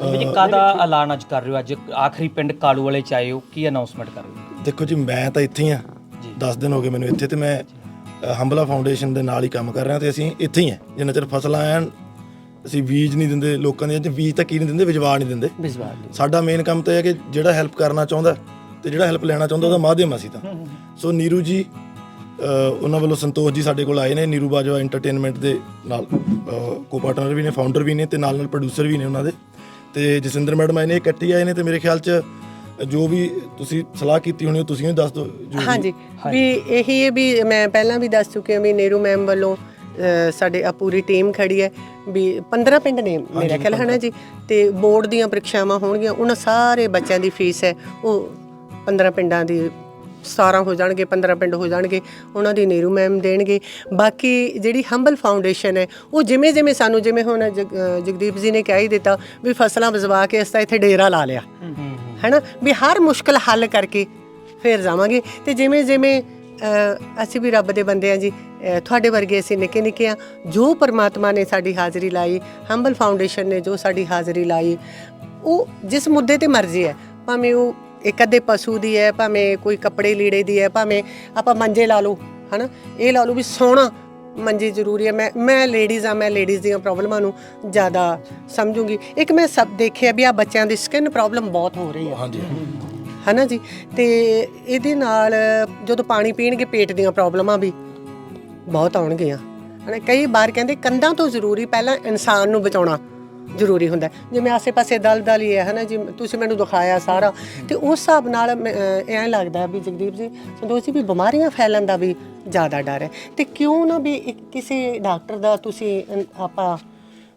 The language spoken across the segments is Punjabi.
ਵੀ ਜੀ ਕਾਦਾ ਐਲਾਨ ਅੱਜ ਕਰ ਰਹੇ ਹੋ? ਅੱਜ ਆਖਰੀ ਪਿੰਡ ਕਾਲੂ ਵਾਲੇ ਚ ਆਏ ਹੋ ਕੀ ਅਨਾਉਂਸਮੈਂਟ ਕਰ ਰਹੇ ਹੋ? ਦੇਖੋ ਜੀ ਮੈਂ ਤਾਂ ਇੱਥੇ ਹੀ ਆ ਜੀ। 10 ਦਿਨ ਹੋ ਗਏ ਮੈਨੂੰ ਇੱਥੇ ਤੇ ਮੈਂ ਹੰਬਲਾ ਫਾਊਂਡੇਸ਼ਨ ਦੇ ਨਾਲ ਹੀ ਕੰਮ ਕਰ ਰਿਹਾ ਤੇ ਅਸੀਂ ਇੱਥੇ ਹੀ ਆ ਜਿੰਨਾ ਚਿਰ ਫਸਲਾਂ ਐਨ ਅਸੀਂ ਬੀਜ ਨਹੀਂ ਦਿੰਦੇ ਲੋਕਾਂ ਦੇ ਬੀਜ ਤਾਂ ਕੀ ਨਹੀਂ ਦਿੰਦੇ। ਵਿਜਵਾ ਨਹੀਂ ਦਿੰਦੇ। ਸਾਡਾ ਮੇਨ ਕੰਮ ਤਾਂ ਇਹ ਹੈ ਕਿ ਜਿਹੜਾ ਹੈਲਪ ਕਰਨਾ ਚਾਹੁੰਦਾ ਤੇ ਜਿਹੜਾ ਹੈਲਪ ਲੈਣਾ ਚਾਹੁੰਦਾ ਉਹਦਾ ਮਾਧਿਅਮ ਅਸੀਂ ਤਾਂ। ਸੋ ਨੀਰੂ ਜੀ ਉਹਨਾਂ ਵੱਲੋਂ ਸੰਤੋਸ਼ ਜੀ ਸਾਡੇ ਕੋਲ ਆਏ ਨੇ ਨੀਰੂ ਬਾਜਵਾ ਐਂਟਰਟੇਨਮੈਂਟ ਦੇ ਨਾਲ ਕੋ ਪਾਰਟਨਰ ਵੀ ਨੇ ਫਾਊਂਡਰ ਵੀ ਨੇ ਤੇ ਨਾਲ ਨਾਲ ਪ੍ਰੋਡਿਊਸਰ ਵੀ ਨੇ ਉਹਨਾਂ ਦੇ। ਤੇ ਜਸਿੰਦਰ ਮੈਡਮ ਆਏ ਨੇ ਇਕੱਠੇ ਆਏ ਨੇ ਤੇ ਮੇਰੇ ਖਿਆਲ 'ਚ ਜੋ ਵੀ ਤੁਸੀਂ ਸਲਾਹ ਕੀਤੀ ਹੋਣੀ ਉਹ ਤੁਸੀਂ ਵੀ ਦੱਸ ਦਿਓ ਜੋ ਵੀ- ਹਾਂਜੀ ਵੀ ਇਹੀ ਹੈ ਵੀ ਮੈਂ ਪਹਿਲਾਂ ਵੀ ਦੱਸ ਚੁੱਕੀ ਹਾਂ ਵੀ ਨੇਰੂ ਮੈਮ ਵੱਲੋਂ ਅ, ਸਾਡੇ ਆ ਪੂਰੀ ਟੀਮ ਖੜੀ ਹੈ ਵੀ 15 ਪਿੰਡ ਨੇ ਮੇਰਾ ਖਿਆਲ ਹੈ ਨਾ ਜੀ? ਤੇ ਬੋਰਡ ਦੀਆਂ ਪ੍ਰੀਖਿਆਵਾਂ ਹੋਣਗੀਆਂ ਉਹਨਾਂ ਸਾਰੇ ਬੱਚਿਆਂ ਦੀ ਫੀਸ ਹੈ ਉਹ 15 ਪਿੰਡਾਂ ਦੀ 17 ਹੋ ਜਾਣਗੇ 15 ਪਿੰਡ ਹੋ ਜਾਣਗੇ, ਉਹਨਾਂ ਦੀ ਨੀਰੂ ਮੈਮ ਦੇਣਗੇ। ਬਾਕੀ ਜਿਹੜੀ ਹੰਬਲ ਫਾਊਂਡੇਸ਼ਨ ਹੈ, ਉਹ ਜਿਵੇਂ ਜਿਵੇਂ ਸਾਨੂੰ ਜਿਵੇਂ ਹੁਣ ਜਗ- ਜਗਦੀਪ ਜੀ ਨੇ ਕਹਿ ਹੀ ਦਿੱਤਾ ਵੀ ਫਸਲਾਂ ਬਜਵਾ ਕੇ ਅਸੀਂ ਇੱਥੇ ਡੇਰਾ ਲਾ ਲਿਆ। ਹੈਨਾ? ਵੀ ਹਰ ਮੁਸ਼ਕਲ ਹੱਲ ਕਰਕੇ ਫਿਰ ਜਾਵਾਂਗੇ। ਤੇ ਜਿਵੇਂ ਜਿਵੇਂ ਅਸੀਂ ਵੀ ਰੱਬ ਦੇ ਬੰਦੇ ਆ ਜੀ ਤੁਹਾਡੇ ਵਰਗੇ ਅਸੀਂ ਨਿੱਕੇ ਨਿੱਕੇ ਆ ਜੋ ਪਰਮਾਤਮਾ ਨੇ ਸਾਡੀ ਹਾਜ਼ਰੀ ਲਾਈ ਹੰਬਲ ਫਾਊਂਡੇਸ਼ਨ ਨੇ ਜੋ ਸਾਡੀ ਹਾਜ਼ਰੀ ਲਾਈ, ਉਹ ਜਿਸ ਮੁੱਦੇ ਤੇ ਮਰਜ਼ੀ ਹੈ, ਭਾਵੇਂ ਉਹ ਇੱਕ ਅੱਧੇ ਪਸ਼ੂ ਦੀ ਹੈ ਭਾਵੇਂ ਕੋਈ ਕੱਪੜੇ ਲੀੜੇ ਦੀ ਹੈ ਭਾਵੇਂ ਆਪਾਂ ਮੰਜੇ ਲਾ ਲਓ ਹਨਾ? ਇਹ ਲਾ ਲਓ ਵੀ ਸੋਹਣਾ ਮੰਜੀ ਜ਼ਰੂਰੀ ਹੈ। ਮੈਂ ਮੈਂ ਲੇਡੀਜ਼ ਆ ਮੈਂ ਲੇਡੀਜ਼ ਦੀਆਂ ਪ੍ਰੋਬਲਮਾਂ ਨੂੰ ਜ਼ਿਆਦਾ ਸਮਝੂੰਗੀ। ਇੱਕ ਮੈਂ ਸਭ ਦੇਖਿਆ ਵੀ ਆ ਬੱਚਿਆਂ ਦੀ ਸਕਿਨ ਪ੍ਰੋਬਲਮ ਬਹੁਤ ਹੋ ਰਹੀ ਹੈ। ਹਾਂਜੀ ਹਨਾ ਜੀ? ਤੇ ਇਹਦੇ ਨਾਲ ਜਦੋਂ ਪਾਣੀ ਪੀਣਗੇ ਪੇਟ ਦੀਆਂ ਪ੍ਰੋਬਲਮਾਂ ਵੀ ਬਹੁਤ ਆਉਣਗੀਆਂ। ਹਨਾ ਕਈ ਵਾਰ ਕਹਿੰਦੇ ਕੰਧਾਂ ਤੋਂ ਜ਼ਰੂਰੀ ਪਹਿਲਾਂ ਇਨਸਾਨ ਨੂੰ ਬਚਾਉਣਾ। ਜ਼ਰੂਰੀ ਹੁੰਦਾ ਜਿਵੇਂ ਆਸੇ-ਪਾਸੇ ਦਲਦਲ ਹੀ ਹੈ ਹਨਾ ਜੀ ਤੁਸੀਂ ਮੈਨੂੰ ਦਿਖਾਇਆ ਸਾਰਾ ਤੇ ਉਸ ਹਿਸਾਬ ਨਾਲ ਮੈਂ, ਐਂ ਲੱਗਦਾ ਵੀ ਜਗਦੀਪ ਜੀ ਸੰਤੋਸ਼ ਜੀ ਵੀ ਬਿਮਾਰੀਆਂ ਫੈਲਣ ਦਾ ਵੀ ਜ਼ਿਆਦਾ ਡਰ ਹੈ। ਤੇ ਕਿਉਂ ਨਾ ਵੀ ਇੱਕ ਕਿਸੇ ਡਾਕਟਰ ਦਾ ਤੁਸੀਂ ਆਪਾਂ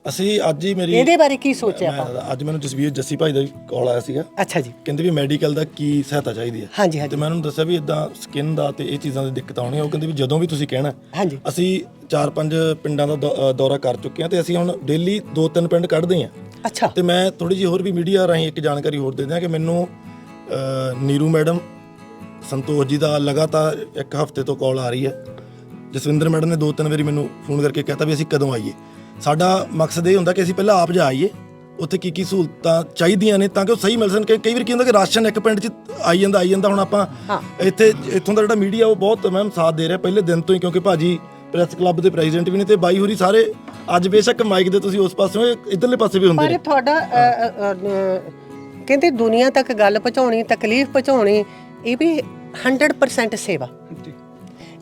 ਅਸੀਂ ਅੱਜ ਹੀ ਮੇਰੀ ਇਹਦੇ ਬਾਰੇ ਕੀ ਸੋਚਿਆ ਆਪਾਂ? ਮੈਂ- ਅੱਜ ਮੈਨੂੰ ਜਸਵੀਰ ਜੱਸੀ ਭਾਈ ਦਾ ਕਾਲ ਆਇਆ ਸੀਗਾ। ਅੱਛਾ ਜੀ। ਕਹਿੰਦੇ ਵੀ ਮੈਡੀਕਲ ਦਾ ਕੀ ਸਹਾਇਤਾ ਚਾਹੀਦੀ ਹੈ। ਹਾਂਜੀ ਤੇ ਹਾਂਜੀ ਮੈਂ ਉਹਨਾਂ ਦੱਸਿਆ ਵੀ ਇਦਾਂ ਸਕਿਨ ਦਾ ਤੇ ਇਹ ਚੀਜ਼ਾਂ ਦੀ ਦਿੱਕਤ ਆਉਣੀ ਹੈ ਉਹ ਕਹਿੰਦੇ ਵੀ ਜਦੋਂ ਵੀ ਤੁਸੀਂ ਕਹਿਣਾ ਹਾਂਜੀ। ਅਸੀਂ ਚਾਰ ਪੰਜ ਪਿੰਡਾਂ ਦਾ ਦੌ- ਅ, ਦੌਰਾ ਕਰ ਚੁੱਕੇ ਹਾਂ ਤੇ ਅਸੀਂ ਹੁਣ ਡੇਲੀ ਦੋ ਤਿੰਨ ਪਿੰਡ ਕੱਢਦੇ ਹਾਂ। ਅੱਛਾ। ਤੇ ਮੈਂ ਥੋੜੀ ਜਿਹੀ ਹੋਰ ਵੀ ਮੀਡੀਆ ਰਾਹੀਂ ਇੱਕ ਜਾਣਕਾਰੀ ਹੋਰ ਦੇ ਦਿਆਂ ਕਿ ਮੈਨੂੰ ਨੀਰੂ ਮੈਡਮ ਸੰਤੋਸ਼ ਜੀ ਦਾ ਲਗਾਤਾਰ ਇੱਕ ਹਫ਼ਤੇ ਤੋਂ ਕਾਲ ਆ ਰਹੀ ਹੈ। ਜਸਵਿੰਦਰ ਮੈਡਮ ਨੇ ਦੋ ਤਿੰਨ ਵਾਰੀ ਮੈਨੂੰ ਫੋਨ ਕਰਕੇ ਕਹਿਤਾ ਵੀ ਅਸੀਂ ਕਦੋਂ ਆਈਏ। ਸਾਡਾ ਮਕਸਦ ਇਹ ਹੁੰਦਾ ਕਿ ਅਸੀਂ ਪਹਿਲਾਂ ਆਪ ਜਾ ਆਈਏ। ਉੱਥੇ ਕੀ ਕੀ ਸਹੂਲਤਾਂ ਚਾਹੀਦੀਆਂ ਨੇ ਤਾਂ ਕਿ ਉਹ ਸਹੀ ਮਿਲ ਸਕਣ। ਕਿ ਕਈ ਵਾਰ ਕੀ ਹੁੰਦਾ ਕਿ ਰਾਸ਼ਨ ਇੱਕ ਪਿੰਡ 'ਚ ਆਈ ਜਾਂਦਾ ਆਈ ਜਾਂਦਾ। ਹੁਣ ਆਪਾਂ। ਇੱਥੇ ਇੱਥੋਂ ਦਾ ਜਿਹੜਾ ਮੀਡੀਆ ਉਹ ਬਹੁਤ ਮੈਮ ਸਾਥ ਦੇ ਰਿਹਾ ਪਹਿਲੇ ਦਿਨ ਤੋਂ ਹੀ ਕਿਉਂਕਿ ਭਾਜੀ ਪ੍ਰੈਸ ਕਲੱਬ ਦੇ ਪ੍ਰੈਜ਼ੀਡੈਂਟ ਵੀ ਨੇ ਤੇ ਬਾਈ ਹੋਰੀ ਸਾਰੇ ਅੱਜ ਬੇਸ਼ੱਕ ਮਾਈਕ ਦੇ ਤੁਸੀਂ ਉਸ ਪਾਸੇ ਹੋ ਇਧਰਲੇ ਪਾਸੇ ਵੀ ਹੁੰਦੇ ਪਰ ਨੇ। ਤੁਹਾਡਾ ਅ, ਅ, ਕਹਿੰਦੇ ਦੁਨੀਆ ਤੱਕ ਗੱਲ ਪਹੁੰਚਾਉਣੀ ਤਕਲੀਫ ਪਹੁੰਚਾਉਣੀ ਇਹ ਵੀ 100% ਸੇਵਾ।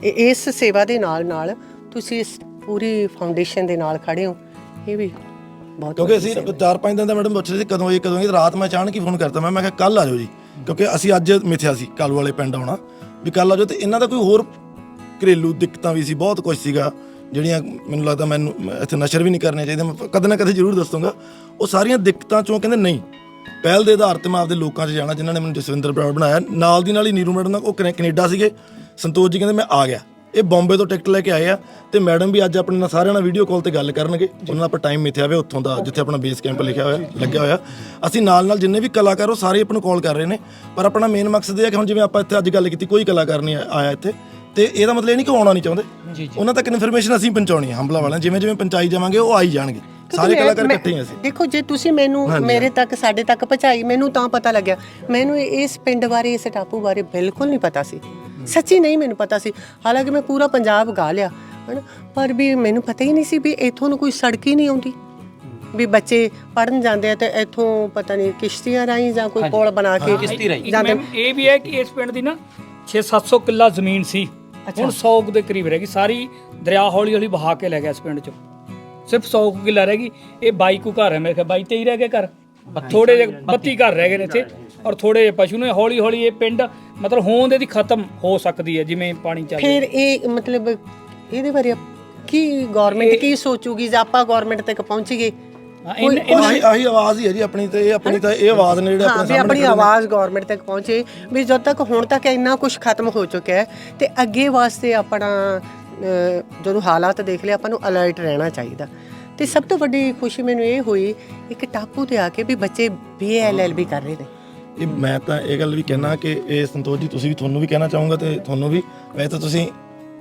ਇਸ ਸੇਵਾ ਦੇ ਨਾਲ ਨਾਲ ਤੁਸੀਂ ਇਸ ਪੂਰੀ ਫਾਊਂਡੇਸ਼ਨ ਦੇ ਨਾਲ ਖੜੇ ਹੋ। ਇਹ ਵੀ ਬਹੁਤ ਕਿਉਂਕਿ ਅਸੀਂ ਚਾਰ ਪੰਜ ਦਿਨ ਦਾ ਮੈਡਮ ਪੁੱਛ ਰਹੇ ਸੀ ਕਦੋਂ ਇਹ ਕਦੋਂ ਇਹ ਰਾਤ ਮੈਂ ਅਚਾਨਕ ਹੀ ਫੋਨ ਕਰਤਾ ਮੈਂ ਮੈਂ ਕਿਹਾ ਕੱਲ ਆ ਜਾਓ ਜੀ। ਕਿਉਂਕਿ ਅਸੀਂ ਅੱਜ ਮਿਥਿਆ ਸੀ ਕਾਲੂ ਵਾਲੇ ਪਿੰਡ ਆਉਣਾ। ਵੀ ਕੱਲ ਆ ਜਾਓ ਤੇ ਇਹਨਾਂ ਦਾ ਕੋਈ ਹੋਰ ਘਰੇਲੂ ਦਿੱਕਤਾਂ ਵੀ ਸੀ ਬਹੁਤ ਕੁਝ ਸੀਗਾ ਜਿਹੜੀਆਂ ਮੈਨੂੰ ਲੱਗਦਾ ਮੈਨੂੰ ਇੱਥੇ ਨਸ਼ਰ ਵੀ ਨਹੀਂ ਕਰਨੇ ਚਾਹੀਦੇ। ਮੈਂ ਕਦੇ ਨਾ ਕਦੇ ਜ਼ਰੂਰ ਦੱਸੂਗਾ। ਉਹ ਸਾਰੀਆਂ ਦਿੱਕਤਾਂ ਚੋਂ ਕਹਿੰਦੇ ਨਹੀਂ ਪਹਿਲ ਦੇ ਆਧਾਰ ਤੇ ਮੈਂ ਆਪਦੇ ਲੋਕਾਂ 'ਚ ਜਾਣਾ ਜਿਨ੍ਹਾਂ ਨੇ ਮੈਨੂੰ ਜਸਵਿੰਦਰ ਬਰਾੜ ਬਣਾਇਆ। ਨਾਲ ਦੀ ਨਾਲ ਹੀ ਨੀਰੂ ਮੈਡਮ ਨਾਲ ਉਹ ਕਨੇ- ਕੈਨੇਡਾ ਸੀਗੇ। ਸੰਤੋਸ਼ ਜੀ ਕਹਿੰਦੇ ਮੈਂ ਆ ਗਿਆ। ਇਹ ਬੰਬੇ ਤੋਂ ਟਿਕਟ ਲੈ ਕੇ ਆਏ ਆ ਤੇ ਮੈਡਮ ਵੀ ਅੱਜ ਆਪਣੇ ਨਾਲ ਸਾਰਿਆਂ ਨਾਲ ਵੀਡੀਓ ਕਾਲ ਤੇ ਗੱਲ ਕਰਨਗੇ। ਉਹਨਾਂ ਨਾਲ ਆਪਾਂ ਟਾਈਮ ਮਿਥਿਆ ਹੋਇਆ ਉੱਥੋਂ ਦਾ ਜਿੱਥੇ ਆਪਣਾ ਬੇਸ ਕੈਂਪ ਲਿਖਿਆ ਹੋਇਆ ਲੱਗਿਆ ਹੋਇਆ। ਅਸੀਂ ਨਾਲ ਨਾਲ ਜਿੰਨੇ ਵੀ ਕਲਾਕਾਰ ਉਹ ਸਾਰੇ ਆਪਾਂ ਨੂੰ ਕਾਲ ਕਰ ਰਹੇ ਨੇ। ਪਰ ਆਪਣਾ ਮੇਨ ਮਕਸਦ ਇਹ ਹੈ ਕਿ ਹੁਣ ਜਿਵੇਂ ਆਪਾਂ ਇੱਥੇ ਅੱਜ ਗੱਲ ਕੀਤੀ ਕੋਈ ਕਲਾਕਾਰ ਨਹੀਂ ਆਇਆ ਇੱਥੇ। ਤੇ ਇਹਦਾ ਮਤਲਬ ਇਹ ਨਹੀਂ ਕਿ ਆਉਣਾ ਨਹੀਂ ਚਾਹੁੰਦੇ। ਉਹਨਾਂ ਤੱਕ ਇਨਫੋਰਮੇਸ਼ਨ ਅਸੀਂ ਪਹੁੰਚਾਉਣੀ ਹੈ ਹੰਬਲਾ ਵਾਲਿਆਂ। ਜਿਵੇਂ ਜਿਵੇਂ ਪਹੁੰਚਾਈ ਜਾਵਾਂਗੇ ਉਹ ਆਈ ਜਾਣਗੇ। ਸਾਰੇ ਕਲਾਕਾਰ ਇਕੱਠੇ ਹੀ ਅਸੀਂ। ਦੇਖੋ ਜੇ ਤੁਸੀਂ ਮੈਨੂੰ ਮੇਰੇ ਤੱਕ ਸਾਡੇ ਤੱਕ ਪਹੁੰਚਾਈ ਮੈਨੂੰ ਤਾਂ ਪਤਾ ਲੱਗਿਆ। ਮੈਨੂੰ ਇਸ ਪਿੰਡ ਬਾਰੇ ਇਸ ਟਾਪੂ ਬਾਰੇ ਬਿਲਕੁਲ ਨਹੀਂ ਪਤਾ ਸੀ। ਸੱਚੀ ਨਹੀਂ ਮੈਨੂੰ ਪਤਾ ਸੀ। ਹਾਲਾਂਕਿ ਮੈਂ ਪੂਰਾ ਪੰਜਾਬ ਗਾ ਲਿਆ ਹਨ? ਪਰ ਵੀ ਮੈਨੂੰ ਪਤਾ ਹੀ ਨਹੀਂ ਸੀ ਵੀ ਇੱਥੋਂ ਨੂੰ ਕੋਈ ਸੜਕ ਹੀ ਨਹੀਂ ਆਉਂਦੀ। ਵੀ ਬੱਚੇ ਪੜਨ ਜਾਂਦੇ ਆ ਤੇ ਇੱਥੋਂ ਪਤਾ ਨਹੀਂ ਕਿਸ਼ਤੀਆਂ ਰਾਹੀਂ ਜਾਂ ਕੋਈ ਪੁਲ ਬਣਾ ਕੇ ਕਿਸ਼ਤੀ ਰਾਹੀਂ। ਇੱਕ ਮੈਮ ਇਹ ਵੀ ਹੈ ਕਿ ਇਸ ਪਿੰਡ ਦੀ ਨਾ 6-700 ਕਿੱਲਾ ਜ਼ਮੀਨ ਸੀ। ਹੁਣ 100 ਕੁ ਦੇ ਕਰੀਬ ਰਹਿ ਗਈ। ਸਾਰੀ ਦਰਿਆ ਹੌਲੀ ਹੌਲੀ ਵਹਾ ਕੇ ਲੈ ਗਿਆ ਇਸ ਪਿੰਡ ਚੋਂ। ਸਿਰਫ 100 ਕੁ ਕਿੱਲਾ ਰਹਿ ਗਈ। ਇਹ 22 ਕੁ ਘਰ ਹੈ ਮੇਰੇ ਖਿਆਲ 22 23 ਰਹਿ ਗਏ ਘਰ। ਥੋੜੇ ਜਿਹੇ 32 ਘਰ ਰਹਿ ਗਏ ਨੇ ਇੱਥੇ। ਔਰ ਥੋੜੇ ਜਿਹੇ ਪਸ਼ੂ ਨੇ ਹੌਲੀ ਹੌਲੀ ਇਹ ਪਿੰਡ ਮਤਲਬ ਹੋਂਦ ਇਹਦੀ ਖਤਮ ਹੋ ਸਕਦੀ ਹੈ ਜਿਵੇਂ ਪਾਣੀ ਚੱਲ ਫਿਰ ਇਹ ਮਤਲਬ ਇਹਦੇ ਬਾਰੇ ਕੀ ਗਵਰਨਮੈਂਟ ਕੀ ਸੋਚੂਗੀ ਜੇ ਆਪਾਂ ਗਵਰਨਮੈਂਟ ਤੱਕ ਪਹੁੰਚੀਏ? ਆਹੀ ਆਹੀ ਆਵਾਜ਼ ਹੀ ਹੈ ਜੀ ਆਪਣੀ ਤੇ ਇਹ ਆਪਣੀ ਤਾਂ ਇਹ ਆਵਾਜ਼ ਨੇ ਜਿਹੜੇ ਹਾਂ ਆਪਣੇ ਵੀ ਸਾਹਮਣੇ ਆਪਣੀ ਆਵਾਜ਼ ਗਵਰਨਮੈਂਟ ਤੱਕ ਪਹੁੰਚੇ ਵੀ ਜਦ ਤੱਕ ਹੁਣ ਤੱਕ ਇੰਨਾ ਕੁਝ ਖਤਮ ਹੋ ਚੁੱਕਿਆ ਹੈ ਤੇ ਅੱਗੇ ਵਾਸਤੇ ਆਪਣਾ ਜਦੋਂ ਹਾਲਾਤ ਦੇਖ ਲਿਆ ਆਪਾਂ ਨੂੰ ਅਲਰਟ ਰਹਿਣਾ ਚਾਹੀਦਾ। ਤੇ ਸਭ ਤੋਂ ਵੱਡੀ ਖੁਸ਼ੀ ਮੈਨੂੰ ਇਹ ਹੋਈ ਇੱਕ ਟਾਪੂ ਤੇ ਆ ਕੇ ਵੀ ਬੱਚੇ ਬੀਐਲਐਲਬੀ ਕਰ ਰਹੇ ਨੇ। ਇਹ ਮੈਂ ਤਾਂ ਇਹ ਗੱਲ ਵੀ ਕਹਿਣਾ ਕਿ ਇਹ ਸੰਤੋਸ਼ ਜੀ ਤੁਸੀਂ ਵੀ ਤੁਹਾਨੂੰ ਵੀ ਕਹਿਣਾ ਚਾਹੂੰਗਾ ਤੇ ਤੁਹਾਨੂੰ ਵੀ। ਵੈਸੇ ਤਾਂ ਤੁਸੀਂ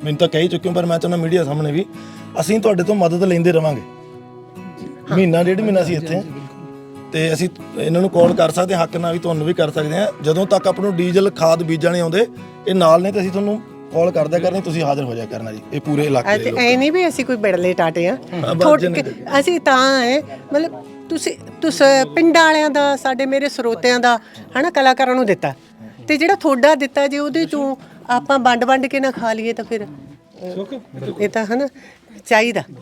ਮੈਨੂੰ ਤਾਂ ਕਹਿ ਹੀ ਚੁੱਕੇ ਹੋ ਪਰ ਮੈਂ ਚਾਹੁੰਦਾ ਮੀਡੀਆ ਸਾਹਮਣੇ ਵੀ ਅਸੀਂ ਤੁਹਾਡੇ ਤੋਂ ਮਦਦ ਲੈਂਦੇ ਰਵਾਂਗੇ। ਮਹੀਨਾ ਡੇਢ ਮਹੀਨਾ ਅਸੀਂ ਇੱਥੇ। ਹਾਂ। ਤੇ ਅਸੀਂ ਇਹਨਾਂ ਨੂੰ ਕਾਲ ਕਰ ਸਕਦੇ ਹਾਂ, ਹੱਕ ਨਾਲ ਵੀ ਤੁਹਾਨੂੰ ਵੀ ਕਰ ਸਕਦੇ ਆ ਜਦੋਂ ਤੱਕ ਆਪ ਨੂੰ ਡੀਜ਼ਲ ਖਾਦ ਬੀਜਣ ਨਹੀਂ ਆਉਂਦੇ ਇਹ ਨਾਲ ਨੇ ਤੇ ਅਸੀਂ ਤੁਹਾਨੂੰ ਕਾਲ ਕਰਦਿਆ ਕਰਨੀ ਤੁਸੀਂ ਹਾਜ਼ਰ ਹੋ ਜਾਇਆ ਕਰਨਾ ਜੀ ਇਹ ਪੂਰੇ ਇਲਾਕੇ ਦੇ ਲੋਕ। ਐ ਨਹੀਂ ਵੀ ਅਸੀਂ ਕੋਈ ਬੜਲੇ ਟਾਟੇ ਆ ਅਸੀਂ ਤਾਂ ਹੈ ਮਤਲਬ ਤੁਸੀਂ ਤੁਸ ਪਿੰਡਾਂ ਵਾਲਿਆਂ ਦਾ ਸਾਡੇ ਮੇਰੇ ਸਰੋਤਿਆਂ ਦਾ ਹਨਾ ਕਲਾਕਾਰਾਂ ਨੂੰ ਦਿੱਤਾ। ਤੇ ਜਿਹੜਾ ਥੋੜਾ ਦਿੱਤਾ ਜੇ ਉਹਦੇ ਚੋਂ ਆਪਾਂ ਵੰਡ ਵੰਡ ਕੇ ਨਾ ਖਾ ਲਈਏ ਤਾਂ ਫਿਰ ਇਹ ਤਾਂ ਹਨਾ ਚਾਹੀਦਾ।